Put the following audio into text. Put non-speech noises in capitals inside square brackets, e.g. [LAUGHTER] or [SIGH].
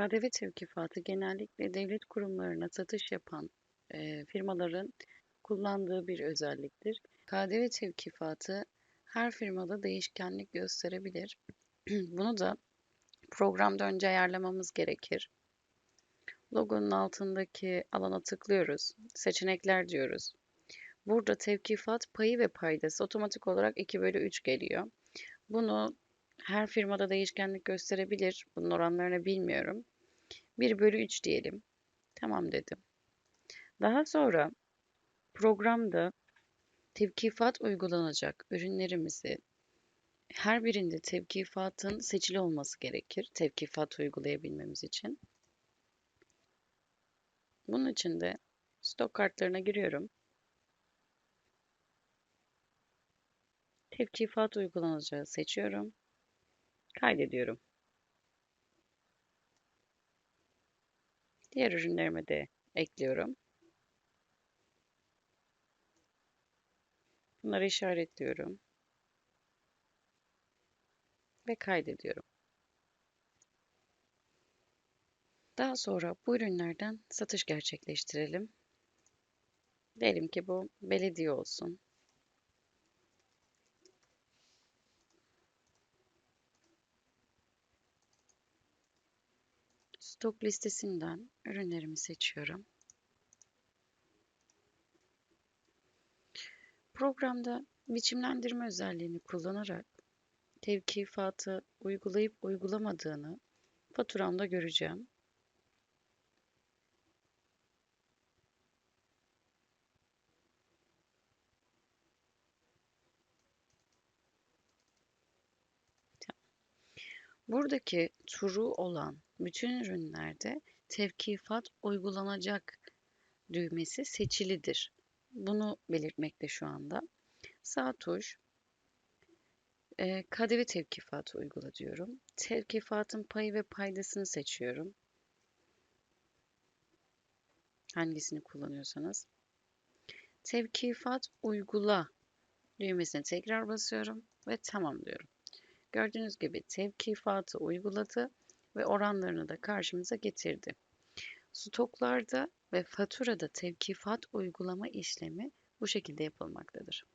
KDV tevkifatı genellikle devlet kurumlarına satış yapan e, firmaların kullandığı bir özelliktir. KDV tevkifatı her firmada değişkenlik gösterebilir. [CLEARS THROAT] Bunu da programda önce ayarlamamız gerekir. Logonun altındaki alana tıklıyoruz. Seçenekler diyoruz. Burada tevkifat payı ve paydası otomatik olarak 2 bölü 3 geliyor. Bunu her firmada değişkenlik gösterebilir. Bunun oranlarını bilmiyorum. 1 bölü 3 diyelim. Tamam dedim. Daha sonra programda tevkifat uygulanacak ürünlerimizi her birinde tevkifatın seçili olması gerekir. Tevkifat uygulayabilmemiz için. Bunun için de stok kartlarına giriyorum. Tevkifat uygulanacağı seçiyorum. Kaydediyorum. Diğer ürünlerime de ekliyorum. Bunları işaretliyorum. Ve kaydediyorum. Daha sonra bu ürünlerden satış gerçekleştirelim. Diyelim ki bu belediye olsun. Stok listesinden ürünlerimi seçiyorum. Programda biçimlendirme özelliğini kullanarak tevkifatı uygulayıp uygulamadığını faturamda göreceğim. Buradaki true olan bütün ürünlerde tevkifat uygulanacak düğmesi seçilidir. Bunu belirtmekte şu anda. Sağ tuş e, KDV tevkifatı uygula diyorum. Tevkifatın payı ve paydasını seçiyorum. Hangisini kullanıyorsanız. Tevkifat uygula düğmesine tekrar basıyorum ve tamam diyorum. Gördüğünüz gibi tevkifatı uyguladı ve oranlarını da karşımıza getirdi. Stoklarda ve faturada tevkifat uygulama işlemi bu şekilde yapılmaktadır.